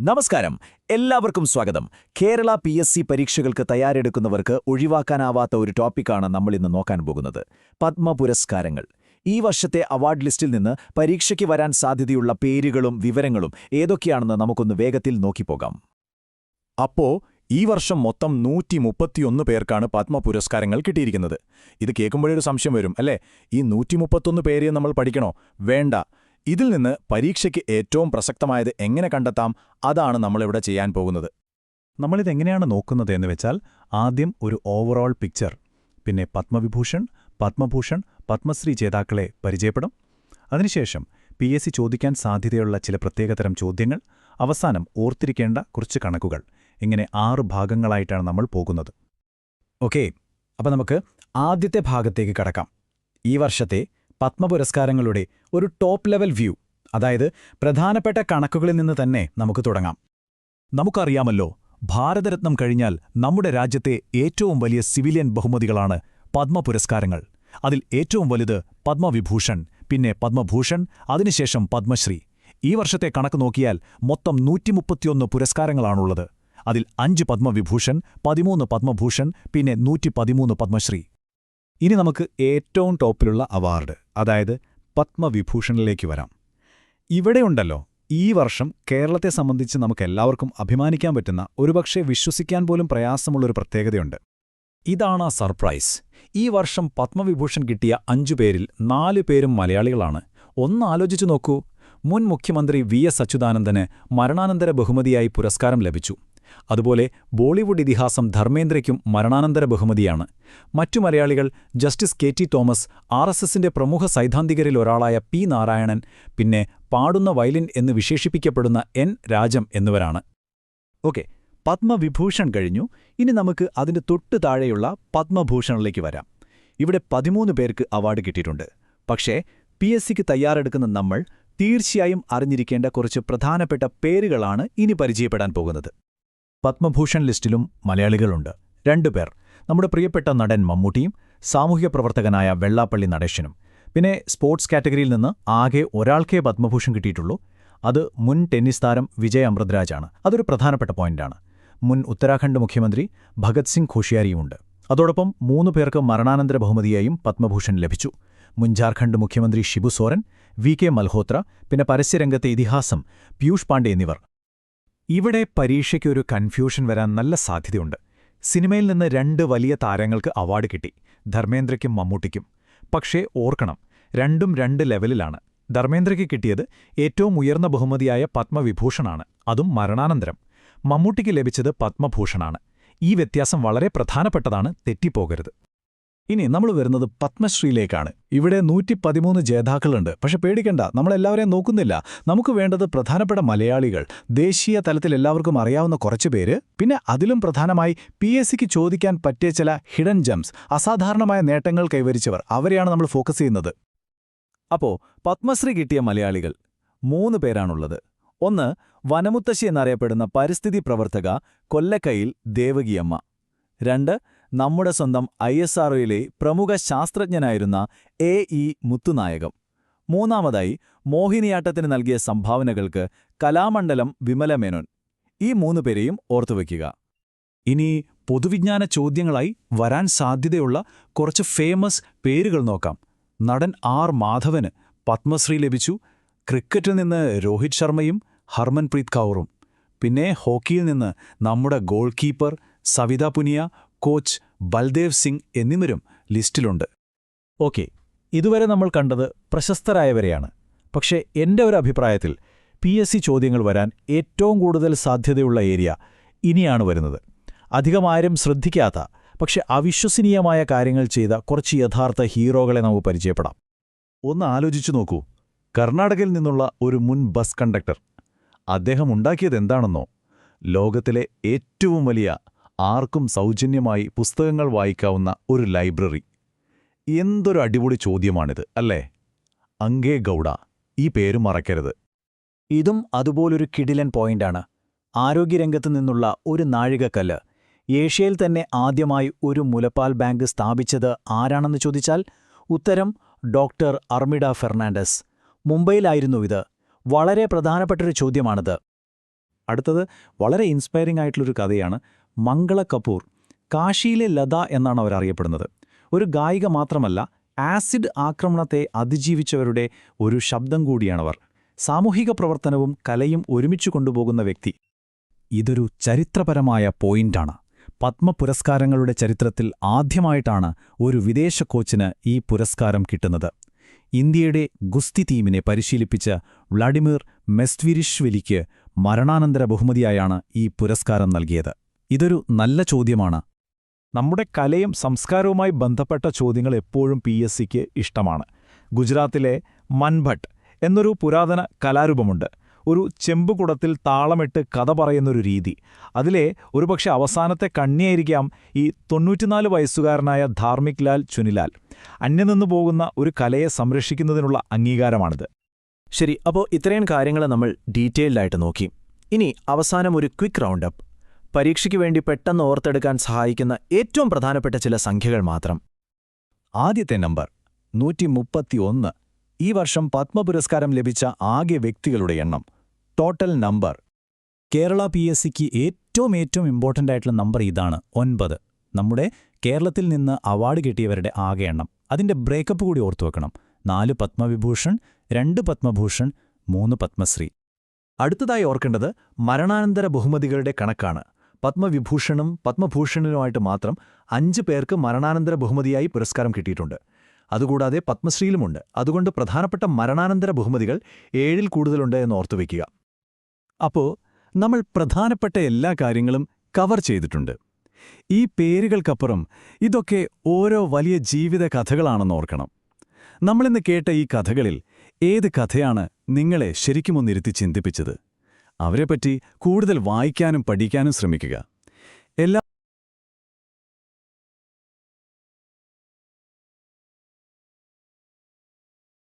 നമസ്കാരം. എല്ലാവർക്കും സ്വാഗതം. കേരള പി എസ് സി പരീക്ഷകൾക്ക് തയ്യാറെടുക്കുന്നവർക്ക് ഒഴിവാക്കാനാവാത്ത ഒരു ടോപ്പിക്കാണ് നമ്മൾ ഇന്ന് നോക്കാൻ പോകുന്നത്. പത്മ പുരസ്കാരങ്ങൾ. ഈ വർഷത്തെ അവാർഡ് ലിസ്റ്റിൽ നിന്ന് പരീക്ഷയ്ക്ക് വരാൻ സാധ്യതയുള്ള പേരുകളും വിവരങ്ങളും ഏതൊക്കെയാണെന്ന് നമുക്കൊന്ന് വേഗത്തിൽ നോക്കിപ്പോകാം. അപ്പോ ഈ വർഷം മൊത്തം നൂറ്റി മുപ്പത്തിയൊന്ന് പേർക്കാണ് പത്മ പുരസ്കാരങ്ങൾ കിട്ടിയിരിക്കുന്നത്. ഇത് കേൾക്കുമ്പോഴൊരു സംശയം വരും അല്ലേ? ഈ നൂറ്റി മുപ്പത്തൊന്ന് പേരെ നമ്മൾ പഠിക്കണോ? വേണ്ട. ഇതിൽ നിന്ന് പരീക്ഷയ്ക്ക് ഏറ്റവും പ്രസക്തമായത് എങ്ങനെ കണ്ടെത്താം അതാണ് നമ്മളിവിടെ ചെയ്യാൻ പോകുന്നത്. നമ്മളിതെങ്ങനെയാണ് നോക്കുന്നത് എന്ന് വെച്ചാൽ ആദ്യം ഒരു ഓവറോൾ പിക്ചർ പിന്നെ പത്മവിഭൂഷൺ പത്മഭൂഷൺ പത്മശ്രീ ജേതാക്കളെ പരിചയപ്പെടും. അതിനുശേഷം പി എസ് സി ചോദിക്കാൻ സാധ്യതയുള്ള ചില പ്രത്യേകതരം ചോദ്യങ്ങൾ അവസാനം ഓർത്തിരിക്കേണ്ട കുറച്ച് കണക്കുകൾ. ഇങ്ങനെ ആറ് ഭാഗങ്ങളായിട്ടാണ് നമ്മൾ പോകുന്നത്. ഓക്കെ അപ്പം നമുക്ക് ആദ്യത്തെ ഭാഗത്തേക്ക് കടക്കാം. ഈ വർഷത്തെ പത്മപുരസ്കാരങ്ങളുടെ ഒരു ടോപ്പ് ലെവൽ വ്യൂ അതായത് പ്രധാനപ്പെട്ട കണക്കുകളിൽ നിന്ന് തന്നെ നമുക്ക് തുടങ്ങാം. നമുക്കറിയാമല്ലോ ഭാരതരത്നം കഴിഞ്ഞാൽ നമ്മുടെ രാജ്യത്തെ ഏറ്റവും വലിയ സിവിലിയൻ ബഹുമതികളാണ് പത്മപുരസ്കാരങ്ങൾ. അതിൽ ഏറ്റവും വലുത് പത്മവിഭൂഷൺ പിന്നെ പത്മഭൂഷൺ അതിനുശേഷം പത്മശ്രീ. ഈ വർഷത്തെ കണക്ക് നോക്കിയാൽ മൊത്തം നൂറ്റിമുപ്പത്തിയൊന്ന് പുരസ്കാരങ്ങളാണുള്ളത്. അതിൽ അഞ്ച് പത്മവിഭൂഷൺ പതിമൂന്ന് പത്മഭൂഷൺ പിന്നെ നൂറ്റി പതിമൂന്ന് പത്മശ്രീ. ഇനി നമുക്ക് ഏറ്റവും ടോപ്പിലുള്ള അവാർഡ് അതായത് പത്മവിഭൂഷണിലേക്ക് വരാം. ഇവിടെയുണ്ടല്ലോ ഈ വർഷം കേരളത്തെ സംബന്ധിച്ച് നമുക്കെല്ലാവർക്കും അഭിമാനിക്കാൻ പറ്റുന്ന ഒരുപക്ഷെ വിശ്വസിക്കാൻ പോലും പ്രയാസമുള്ളൊരു പ്രത്യേകതയുണ്ട്. ഇതാണ് ആ സർപ്രൈസ്. ഈ വർഷം പത്മവിഭൂഷൺ കിട്ടിയ അഞ്ചു പേരിൽ നാലു പേരും മലയാളികളാണ്. ഒന്ന് ആലോചിച്ചു നോക്കൂ മുൻ മുഖ്യമന്ത്രി വി എസ് അച്യുതാനന്ദന് മരണാനന്തര ബഹുമതിയായി പുരസ്കാരം ലഭിച്ചു. അതുപോലെ ബോളിവുഡ് ഇതിഹാസം ധർമ്മേന്ദ്രയ്ക്കും മരണാനന്തര ബഹുമതിയാണ്. മറ്റു മലയാളികൾ justice K T Thomas R S എസിന്റെ പ്രമുഖ സൈദ്ധാന്തികരിൽ ഒരാളായ പി നാരായണൻ പിന്നെ പാടുന്ന വയലിൻ എന്ന് വിശേഷിപ്പിക്കപ്പെടുന്ന എൻ രാജം എന്നിവരാണ്. ഓക്കെ പത്മവിഭൂഷൺ കഴിഞ്ഞു. ഇനി നമുക്ക് അതിന്റെ തൊട്ടു താഴെയുള്ള പത്മഭൂഷണിലേക്ക് വരാം. ഇവിടെ പതിമൂന്ന് പേർക്ക് അവാർഡ് കിട്ടിയിട്ടുണ്ട്. പക്ഷേ പി എസ് സിക്ക് തയ്യാറെടുക്കുന്ന നമ്മൾ തീർച്ചയായും അറിഞ്ഞിരിക്കേണ്ട കുറച്ച് പ്രധാനപ്പെട്ട പേരുകളാണ് ഇനി പരിചയപ്പെടാൻ പോകുന്നത്. പത്മഭൂഷൺ ലിസ്റ്റിലും മലയാളികളുണ്ട്. രണ്ടുപേർ നമ്മുടെ പ്രിയപ്പെട്ട നടൻ മമ്മൂട്ടിയും സാമൂഹ്യ പ്രവർത്തകനായ വെള്ളാപ്പള്ളി നടേശനും. പിന്നെ സ്പോർട്സ് കാറ്റഗറിയിൽ നിന്ന് ആകെ ഒരാൾക്കേ പത്മഭൂഷൺ കിട്ടിയിട്ടുള്ളൂ. അത് മുൻ ടെന്നീസ് താരം വിജയ് അമൃതരാജാണ്. അതൊരു പ്രധാനപ്പെട്ട പോയിന്റാണ്. മുൻ ഉത്തരാഖണ്ഡ് മുഖ്യമന്ത്രി ഭഗത് സിംഗ് ഖോഷിയാരിയുമുണ്ട് അതോടൊപ്പം മൂന്നു പേർക്ക് മരണാനന്തര ബഹുമതിയായും പത്മഭൂഷൺ ലഭിച്ചു. മുൻ ജാർഖണ്ഡ് മുഖ്യമന്ത്രി ഷിബു സോറൻ വി കെ മൽഹോത്ര പിന്നെ പരസ്യരംഗത്തെ ഇതിഹാസം പീയൂഷ് പാണ്ഡെ എന്നിവർ. ഇവിടെ പരീക്ഷയ്ക്കൊരു കൺഫ്യൂഷൻ വരാൻ നല്ല സാധ്യതയുണ്ട്. സിനിമയിൽ നിന്ന് രണ്ട് വലിയ താരങ്ങൾക്ക് അവാർഡ് കിട്ടി. ധർമ്മേന്ദ്രയ്ക്കും മമ്മൂട്ടിക്കും. പക്ഷേ ഓർക്കണം രണ്ടും രണ്ട് ലെവലിലാണ് ധർമ്മേന്ദ്രയ്ക്ക് കിട്ടിയത് ഏറ്റവും ഉയർന്ന ബഹുമതിയായ പത്മവിഭൂഷണാണ്. അതും മരണാനന്തരം. മമ്മൂട്ടിക്ക് ലഭിച്ചത് പത്മഭൂഷണാണ്. ഈ വ്യത്യാസം വളരെ പ്രധാനപ്പെട്ടതാണ് തെറ്റിപ്പോകരുത്. ഇനി നമ്മൾ വരുന്നത് പത്മശ്രീയിലേക്കാണ്. ഇവിടെ നൂറ്റി പതിമൂന്ന് ജേതാക്കളുണ്ട്. പക്ഷെ പേടിക്കണ്ട നമ്മളെല്ലാവരെയും നോക്കുന്നില്ല. നമുക്ക് വേണ്ടത് പ്രധാനപ്പെട്ട മലയാളികൾ. ദേശീയ തലത്തിൽ എല്ലാവർക്കും അറിയാവുന്ന കുറച്ച് പേര്. പിന്നെ അതിലും പ്രധാനമായി പി ചോദിക്കാൻ പറ്റിയ ചില ഹിഡൻ ജംസ് അസാധാരണമായ നേട്ടങ്ങൾ കൈവരിച്ചവർ. അവരെയാണ് നമ്മൾ ഫോക്കസ് ചെയ്യുന്നത്. അപ്പോൾ പത്മശ്രീ കിട്ടിയ മലയാളികൾ മൂന്ന് പേരാണുള്ളത്. ഒന്ന് വനമുത്തശ്ശി എന്നറിയപ്പെടുന്ന പരിസ്ഥിതി പ്രവർത്തക കൊല്ലക്കയിൽ ദേവകിയമ്മ. രണ്ട് നമ്മുടെ സ്വന്തം ഐ എസ് ആർഒയിലെ പ്രമുഖ ശാസ്ത്രജ്ഞനായിരുന്ന എ ഇ മുത്തുനായകം. മൂന്നാമതായി മോഹിനിയാട്ടത്തിന് നൽകിയ സംഭാവനകൾക്ക് കലാമണ്ഡലം വിമലമേനോൻ. ഈ മൂന്നു പേരെയും ഓർത്തുവയ്ക്കുക ഇനി പൊതുവിജ്ഞാന ചോദ്യങ്ങളായി വരാൻ സാധ്യതയുള്ള കുറച്ച് ഫേമസ് പേരുകൾ നോക്കാം. നടൻ ആർ മാധവന് പത്മശ്രീ ലഭിച്ചു ക്രിക്കറ്റിൽ നിന്ന് രോഹിത് ശർമ്മയും ഹർമൻപ്രീത് കൗറും. പിന്നെ ഹോക്കിയിൽ നിന്ന് നമ്മുടെ goalkeeper Savita Punia coach Baldev Singh എന്നിവരും ലിസ്റ്റിലുണ്ട്. ഓക്കെ ഇതുവരെ നമ്മൾ കണ്ടത് പ്രശസ്തരായവരെയാണ്. പക്ഷേ എന്റെ ഒരു അഭിപ്രായത്തിൽ പി എസ് സി ചോദ്യങ്ങൾ വരാൻ ഏറ്റവും കൂടുതൽ സാധ്യതയുള്ള ഏരിയ ഇനിയാണ് വരുന്നത്. അധികമാരും ശ്രദ്ധിക്കാത്ത പക്ഷെ അവിശ്വസനീയമായ കാര്യങ്ങൾ ചെയ്ത കുറച്ച് യഥാർത്ഥ ഹീറോകളെ നമുക്ക് പരിചയപ്പെടാം. ഒന്ന് ആലോചിച്ചു നോക്കൂ. കർണാടകയിൽ നിന്നുള്ള ഒരു മുൻ ബസ് കണ്ടക്ടർ. അദ്ദേഹം ഉണ്ടാക്കിയതെന്താണെന്നോ ലോകത്തിലെ ഏറ്റവും വലിയ ആർക്കും സൗജന്യമായി പുസ്തകങ്ങൾ വായിക്കാവുന്ന ഒരു ലൈബ്രറി. എന്തൊരു അടിപൊളി ചോദ്യമാണിത് അല്ലേ? അങ്കേ ഗൗഡ ഈ പേര് മറക്കരുത്. ഇതും അതുപോലൊരു കിടിലൻ പോയിന്റാണ്. ആരോഗ്യരംഗത്തു നിന്നുള്ള ഒരു നാഴികക്കല്ല്. ഏഷ്യയിൽ തന്നെ ആദ്യമായി ഒരു മുലപ്പാൽ ബാങ്ക് സ്ഥാപിച്ചത് ആരാണെന്ന് ചോദിച്ചാൽ ഉത്തരം ഡോക്ടർ അർമിഡ ഫെർണാണ്ടസ്. മുംബൈയിലായിരുന്നു ഇത്. വളരെ പ്രധാനപ്പെട്ടൊരു ചോദ്യമാണിത്. അടുത്തത് വളരെ ഇൻസ്പയറിംഗ് ആയിട്ടുള്ളൊരു കഥയാണ്. മംഗള കപൂർ കാശിയിലെ ലത എന്നാണ് അവർ അറിയപ്പെടുന്നത്. ഒരു ഗായിക മാത്രമല്ല ആസിഡ് ആക്രമണത്തെ അതിജീവിച്ചവരുടെ ഒരു ശബ്ദം കൂടിയാണവർ. സാമൂഹിക പ്രവർത്തനവും കലയും ഒരുമിച്ചു കൊണ്ടുപോകുന്ന വ്യക്തി. ഇതൊരു ചരിത്രപരമായ പോയിന്റാണ്. പത്മ പുരസ്കാരങ്ങളുടെ ചരിത്രത്തിൽ ആദ്യമായിട്ടാണ് ഒരു വിദേശ കോച്ചിന് ഈ പുരസ്കാരം കിട്ടുന്നത്. ഇന്ത്യയുടെ ഗുസ്തി ടീമിനെ പരിശീലിപ്പിച്ച വ്ളാഡിമിർ മെസ്റ്വിരിഷ്വലിക്ക് മരണാനന്തര ബഹുമതിയായാണ് ഈ പുരസ്കാരം നൽകിയത്. ഇതൊരു നല്ല ചോദ്യമാണ്. നമ്മുടെ കലയും സംസ്കാരവുമായി ബന്ധപ്പെട്ട ചോദ്യങ്ങൾ എപ്പോഴും പി എസ് സിക്ക് ഇഷ്ടമാണ്. ഗുജറാത്തിലെ മൻഭട്ട് എന്നൊരു പുരാതന കലാരൂപമുണ്ട്. ഒരു ചെമ്പുകുടത്തിൽ താളമിട്ട് കഥ പറയുന്നൊരു രീതി. അതിലെ ഒരുപക്ഷെ അവസാനത്തെ കണ്ണിയായിരിക്കാം ഈ തൊണ്ണൂറ്റിനാല് വയസ്സുകാരനായ ധാർമിക് ലാൽ ചുനിലാൽ. അന്യനിന്നു പോകുന്ന ഒരു കലയെ സംരക്ഷിക്കുന്നതിനുള്ള അംഗീകാരമാണിത്. ശരി അപ്പോൾ ഇത്രയും കാര്യങ്ങൾ നമ്മൾ ഡീറ്റെയിൽഡായിട്ട് നോക്കി. ഇനി അവസാനം ഒരു ക്വിക്ക് റൗണ്ട് അപ്പ് പരീക്ഷയ്ക്ക് വേണ്ടി പെട്ടെന്ന് ഓർത്തെടുക്കാൻ സഹായിക്കുന്ന ഏറ്റവും പ്രധാനപ്പെട്ട ചില സംഖ്യകൾ മാത്രം. ആദ്യത്തെ നമ്പർ നൂറ്റി മുപ്പത്തിയൊന്ന് ഈ വർഷം പത്മപുരസ്കാരം ലഭിച്ച ആകെ വ്യക്തികളുടെ എണ്ണം. Total number. Kerala P S സിക്ക് ഏറ്റവും ഏറ്റവും ഇമ്പോർട്ടന്റ് ആയിട്ടുള്ള നമ്പർ ഇതാണ് ഒൻപത്. നമ്മുടെ കേരളത്തിൽ നിന്ന് അവാർഡ് കിട്ടിയവരുടെ ആകെ എണ്ണം. അതിന്റെ ബ്രേക്കപ്പ് കൂടി ഓർത്തു വെക്കണം. നാല് പത്മവിഭൂഷൺ രണ്ട് പത്മഭൂഷൺ മൂന്ന് പത്മശ്രീ. അടുത്തതായി ഓർക്കേണ്ടത് മരണാനന്തര ബഹുമതികളുടെ കണക്കാണ്. പത്മവിഭൂഷണും പത്മഭൂഷണനുമായിട്ട് മാത്രം അഞ്ച് പേർക്ക് മരണാനന്തര ബഹുമതിയായി പുരസ്കാരം കിട്ടിയിട്ടുണ്ട്. അതുകൂടാതെ പത്മശ്രീയിലുമുണ്ട്. അതുകൊണ്ട് പ്രധാനപ്പെട്ട മരണാനന്തര ബഹുമതികൾ ഏഴിൽ കൂടുതലുണ്ട് എന്ന് ഓർത്തുവെക്കുക അപ്പോൾ നമ്മൾ പ്രധാനപ്പെട്ട എല്ലാ കാര്യങ്ങളും കവർ ചെയ്തിട്ടുണ്ട്. ഈ പേരുകൾക്കപ്പുറം ഇതൊക്കെ ഓരോ വലിയ ജീവിത കഥകളാണെന്ന് ഓർക്കണം. നമ്മളിന്ന് കേട്ട ഈ കഥകളിൽ ഏത് കഥയാണ് നിങ്ങളെ ശരിക്കുമൊന്നിരുത്തി ചിന്തിപ്പിച്ചത്? അവരെപ്പറ്റി കൂടുതൽ വായിക്കാനും പഠിക്കാനും ശ്രമിക്കുക. എല്ലാ